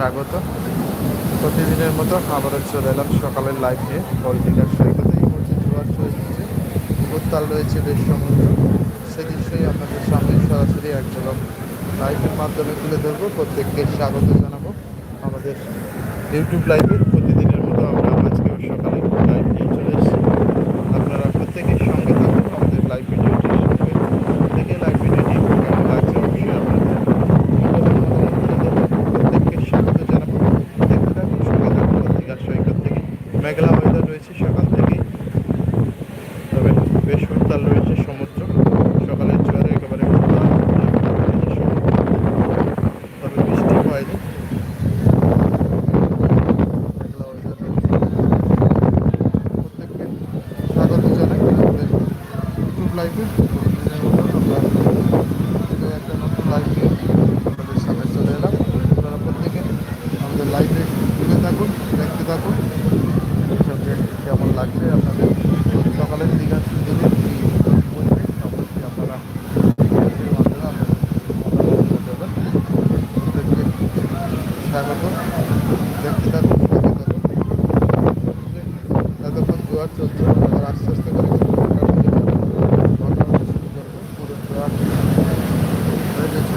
স্বাগত। প্রতিদিনের মতো আবারও চলে এলাম সকালের লাইফে পলিটিকার সৈকতে এই মুহূর্তে জোয়ার চলছে উত্তাল রয়েছে বেশ সমুদ্র। সে দৃশ্যই আপনাদের সামনে সরাসরি এক ঝলক লাইভের মাধ্যমে তুলে ধরবো। প্রত্যেককে স্বাগত জানাব আমাদের ইউটিউব লাইভে প্রতিদিনের মতো আমরা আজকেও সকালে লাইভ নিয়ে চলে এসেছি আপনারা প্রত্যেকের সঙ্গে থাকুন আমাদের লাইভ ভিডিওটির সঙ্গে প্রত্যেকে লাইভ ভিডিওটি কেমন লাগছে অবশ্যই আপনাদের প্রত্যেককে স্বাগত জানাব দেখতে থাকুন সঙ্গে থাকুন পত্রিকার সৈকত থেকে মেঘলা ওয়েদার রয়েছে সকাল থেকেই তবে বেশ উত্তাল রয়েছে সমুদ্র সকালের জোয়ারে একেবারে উত্তাল রয়েছে সমুদ্র। তবে বৃষ্টি হয়নি মেঘলা weather রয়েছে। প্রত্যেককে স্বাগত জানাই আমাদের ইউটিউব লাইভে আমরা আজকে একটা নতুন লাইভ নিয়ে আপনাদের সামনে চলে এলাম আপনারা প্রত্যেকে আমাদের লাইভে জুড়ে থাকুন দেখতে থাকুন সঙ্গে কেমন লাগছে আপনাদের সকালের দীঘা সুন্দরী কি বলবে অবশ্যই আপনারা কমেন্টের মাধ্যমে আপনাদের মতামত তুলে দেবেন প্রত্যেককে স্বাগত দেখতে থাকুন দেখতে থাকুন এতক্ষণ জোয়ার চলছে আবার আস্তে আস্তে করে কিন্তু ঢাকার দিকে যাব। ঘটনা শুরু করব পুরো জোয়ার হয়ে গেছে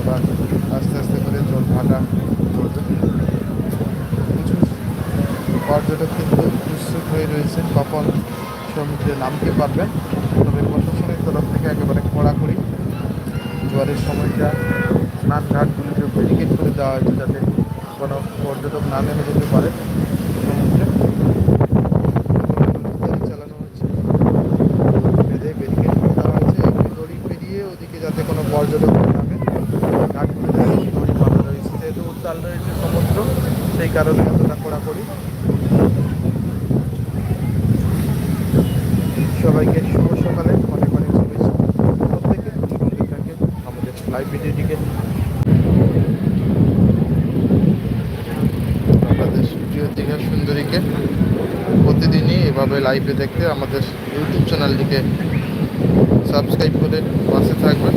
এবার আস্তে আস্তে করে জল ভাটা চলবে কিছু পর্যটক কিন্তু উৎসুক কখন সমুদ্রে নামতে পারবেন? তবে প্রশাসনের তরফ থেকে একেবারে কড়াকড়ি জোয়ারের সময়টা স্নান ঘাটগুলিকে ব্যারিকেড করে দেওয়া হয়েছে যাতে কোনো পর্যটক না নেমে যেতে পারে সমুদ্রে গাড়ি চালানো হচ্ছে বেঁধে ব্যারিকেড করে দেওয়া হয়েছে একটি দড়ি পেরিয়ে ওদিকে যাতে কোনো পর্যটক না নামে ঘাটগুলিতে দড়ি বাঁধা রয়েছে যেহেতু উত্তাল রয়েছে সমুদ্র সেই কারণে এতটা কড়াকড়ি সবাইকে শুভ সকালে অনেক অনেক শুভেচ্ছা প্রত্যেকে সঙ্গে থাকে আমাদের লাইভ ভিডিওটিকে আমাদের প্রিয় দীঘা সুন্দরীকে প্রতিদিনই এভাবে লাইভে দেখতে আমাদের ইউটিউব চ্যানেলটিকে সাবস্ক্রাইব করে পাশে থাকবেন।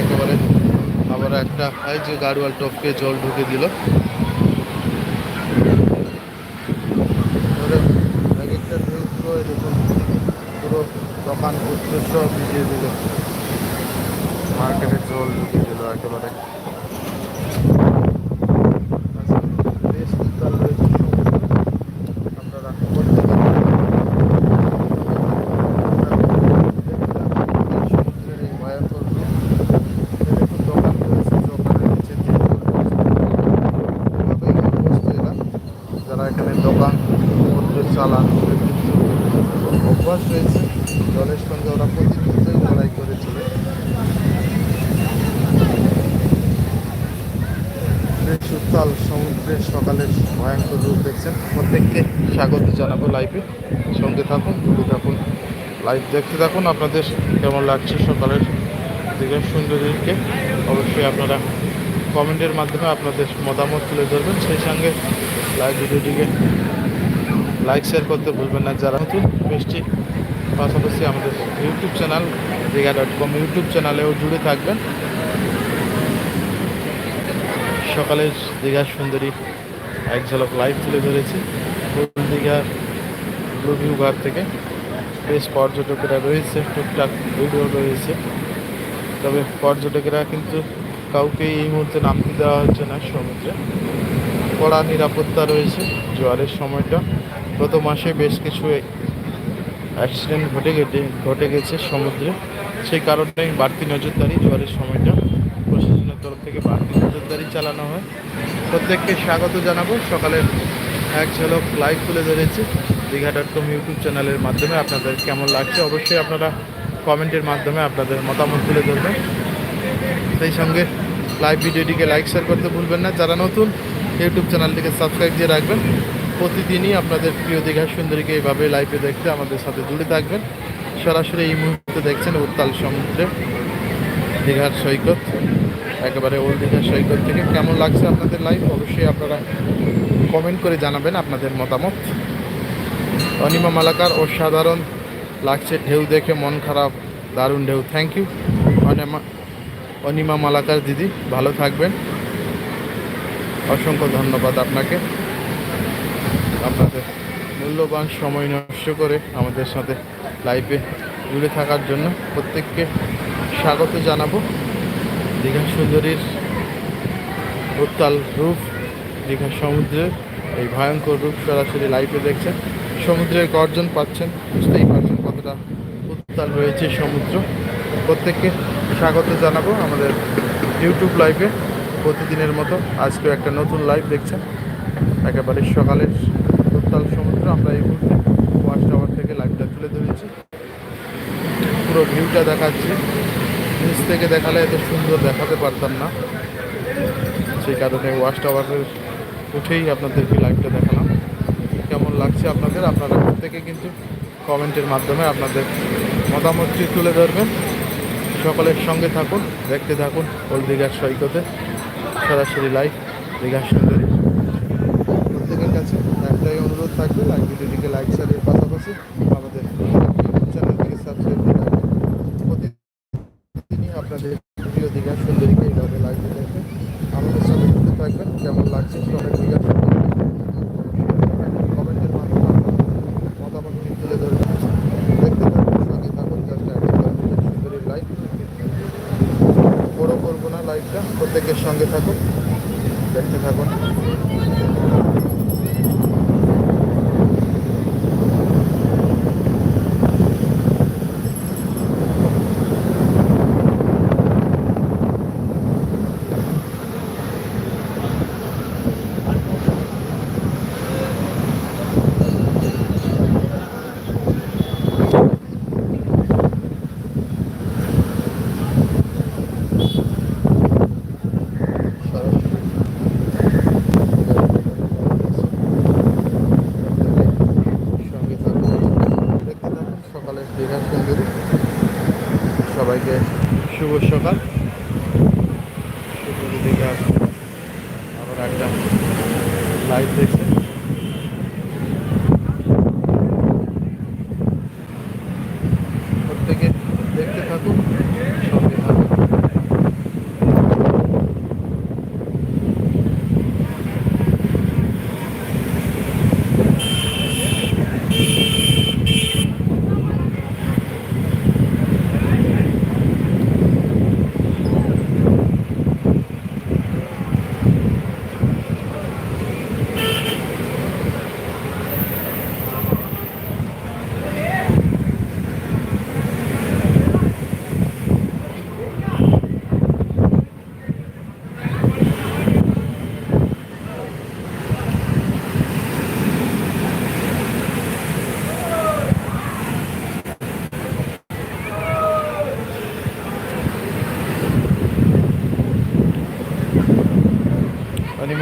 একেবারে আবার একটা, এই যে গাড়োয়াল টপকে জল ঢুকে দিল। দেখুন পুরো দোকান সব ভিজিয়ে দিল মার্কেটে জল ঢুকে দিল একেবারে বেশ উত্তাল রয়েছে সমুদ্র। আপনারা প্রত্যেকে সমুদ্রের এই ভয়ঙ্কর রূপ। এই দেখুন দোকান রয়েছে, দোকানের নিচে দিয়ে জল পড়ছে। এভাবেই অভ্যস্ত এরা। যারা এখানে দোকান পত্র চালান ওদের কিন্তু অভ্যাস রয়েছে জলের সঙ্গে ওরা প্রতিনিয়তই লড়াই করে চলে উত্তাল সমুদ্রের সকালের ভয়ঙ্কর রূপ দেখছেন। প্রত্যেককে স্বাগত জানাব লাইভে সঙ্গে থাকুন ঘুরে থাকুন লাইভ দেখতে থাকুন। আপনাদের কেমন লাগছে সকালের দিকে সুন্দরীকে? অবশ্যই আপনারা কমেন্টের মাধ্যমে আপনাদের মতামত তুলে ধরবেন। সেই সঙ্গে লাইভ ভিডিওটিকে লাইক শেয়ার করতে ভুলবেন না। যারা নতুন বেশটি পাশাপাশি আমাদের YouTube channel Digha dot com YouTube চ্যানেলেও জুড়ে থাকবেন। সকালের দীঘার সুন্দরী এক ঝলক লাইভ তুলে ধরেছি। ফুল দীঘা ব্লু ভিউ ঘর থেকে। বেশ পর্যটকেরা রয়েছে, টুকটাক ভিডিও রয়েছে। তবে পর্যটকেরা কিন্তু কাউকে এই মুহূর্তে নামতে দেওয়া হচ্ছে না সমুদ্রে। কড়া নিরাপত্তা রয়েছে জোয়ারের সময়টা। গত মাসে বেশ কিছু অ্যাক্সিডেন্ট ঘটে গেছে ঘটে গেছে সমুদ্রে। সেই কারণে বাড়তি নজরদারি জোয়ারের সময়টা প্রশাসনের তরফ থেকে বাড়তি নজরদারি চালানো হয়। প্রত্যেককে স্বাগত জানাব। সকালের এক ঝলক লাইভ তুলে ধরেছি দীঘা ডট কম ইউটিউব চ্যানেলের মাধ্যমে। আপনাদের কেমন লাগছে? অবশ্যই আপনারা কমেন্টের মাধ্যমে আপনাদের মতামত তুলে ধরবেন। সেই সঙ্গে লাইভ ভিডিওটিকে লাইক শেয়ার করতে ভুলবেন না। যারা নতুন ইউটিউব চ্যানেলটিকে সাবস্ক্রাইব দিয়ে রাখবেন। প্রতিদিনই আপনাদের প্রিয় দীঘা সুন্দরীকে এইভাবে লাইভে দেখতে আমাদের সাথে জুড়ে থাকবেন। সরাসরি এই মুহূর্তে দেখছেন উত্তাল সমুদ্রে দীঘার সৈকত। একেবারে ওল্ড দীঘার সৈকত থেকে। কেমন লাগছে আপনাদের লাইভ অবশ্যই আপনারা কমেন্ট করে জানাবেন আপনাদের মতামত। অনিমা মালাকার অসাধারণ লাগছে, ঢেউ দেখে মন খারাপ, দারুণ ঢেউ। থ্যাংক ইউ অনিমা অনিমা মালাকার দিদি, ভালো থাকবেন। অসংখ্য ধন্যবাদ আপনাকে। আপনাদের মূল্যবান সময় নষ্ট করে আমাদের সাথে লাইভে জুড়ে থাকার জন্য প্রত্যেককে স্বাগত জানাব। দীঘা সুন্দরীর উত্তাল রূপ, দীঘা সমুদ্রের এই ভয়ঙ্কর রূপ সরাসরি লাইভে দেখছেন সমুদ্রের গর্জন পাচ্ছেন, বুঝতেই পারছেন কতটা উত্তাল রয়েছে সমুদ্র। প্রত্যেককে স্বাগত জানাব আমাদের ইউটিউব লাইভে প্রতিদিনের মতো। আজকেও একটা নতুন লাইভ দেখছেন। একেবারে সকালের উত্তাল সমুদ্র। আমরা এই মুহূর্তে ওয়াচ টাওয়ার থেকে লাইভটা তুলে ধরেছি। পুরো ভিউটা দেখাচ্ছি। নিচ থেকে দেখালে এত সুন্দর দেখাতে পারতাম না। সেই কারণে ওয়াচ টাওয়ারের উঠেই আপনাদেরকে লাইভটা দেখালাম। কেমন লাগছে আপনাদের? আপনারা প্রত্যেকে কিন্তু কমেন্টের মাধ্যমে আপনাদের মতামতটি তুলে ধরবেন। সকলের সঙ্গে থাকুন, দেখতে থাকুন ওল দীঘার সৈকতে। সরাসরি লাইভ দীঘার সুন্দরী। প্রত্যেকের কাছে একটাই অনুরোধ থাকবে লাইক ভিডিওটিকে লাইক শেয়ারের পাশাপাশি আমাদের চ্যানেলটিকে সাবস্ক্রাইব করে রাখবেন প্রতিদিনই আপনাদের প্রিয় দীঘার সুন্দরীকে এইভাবে লাইভ দেখবেন আমাদের সাথে যুক্ত থাকবেন কেমন লাগছে সবাই দীঘার সুন্দরী কমেন্টের মাধ্যমে আপনার মতামতটি তুলে ধরবেন দেখতে থাকুন সঙ্গে থাকুন জাস্ট একটা সুন্দরীর লাইভ বড় করব না লাইভটা প্রত্যেকের সঙ্গে থাকুন দেখতে থাকুন সঙ্গে থাকুন দেখতে থাকুন সকালের দীঘা সুন্দরী সবাইকে শুভ সকাল শুভ দীঘা আবার একটা লাইভ দেখছেন প্রত্যেকে দেখতে থাকুন সঙ্গে থাকুন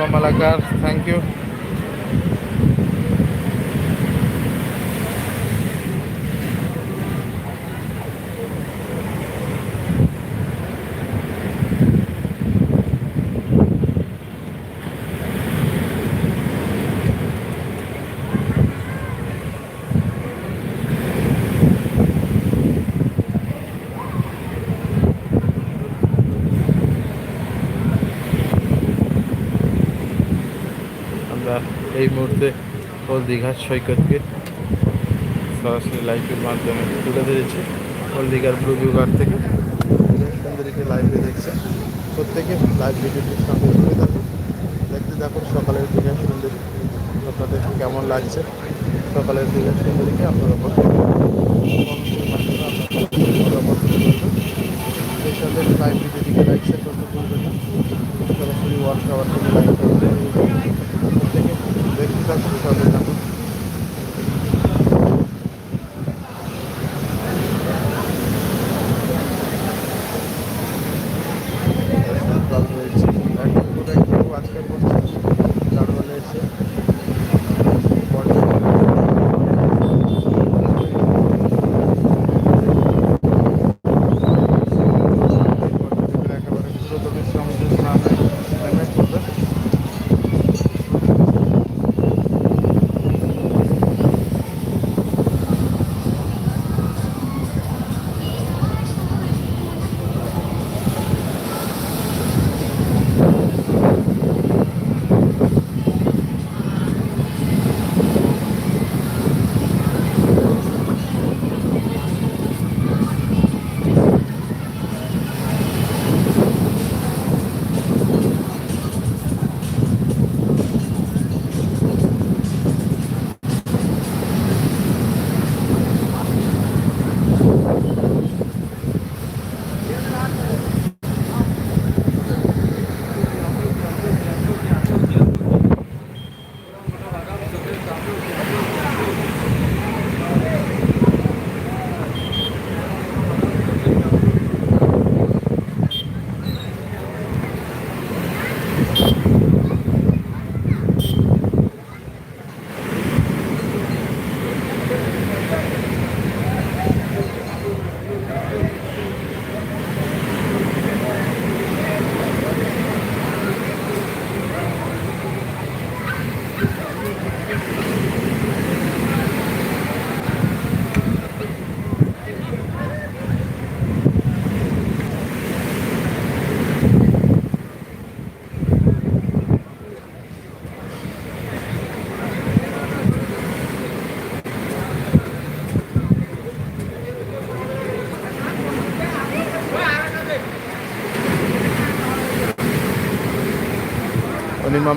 অনিমা মালাকার থ্যাংক ইউ আমরা এই মুহূর্তে ওল দীঘার সৈকতকে সরাসরি লাইভের মাধ্যমে তুলে ধরেছি। ওল দীঘার ব্লু বিভাগ থেকে। দীঘার সুন্দরীকে লাইভে দেখছেন প্রত্যেকে লাইভ ভিডিওটির সঙ্গে জুড়ে থাকুন দেখতে থাকুন সকালের দীঘা সুন্দরী। আপনাদের কেমন লাগছে? সকালের দীঘা সুন্দরীকে আপনারা তুলে ধরবেন সেই লাইভ ভিডিওটিকে লাইক শেয়ার করতে সরাসরি থেকে লাইভ করতে দেখতে থাকুন সঙ্গে থাকুন জল রয়েছে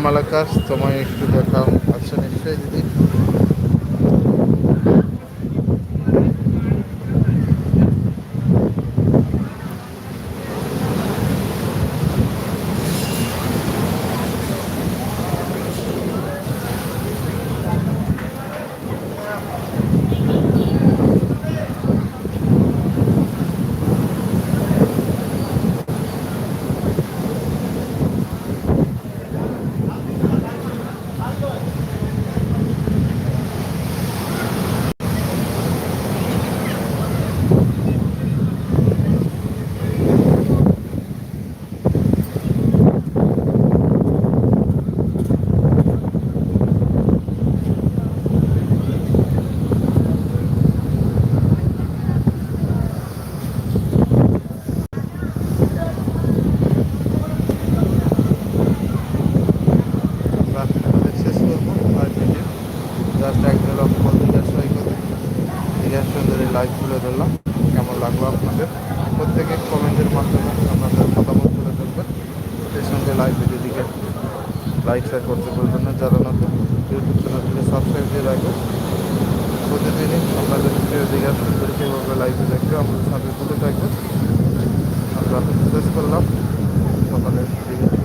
মালাকাস তোমায় একটু দেখাও। Thank you.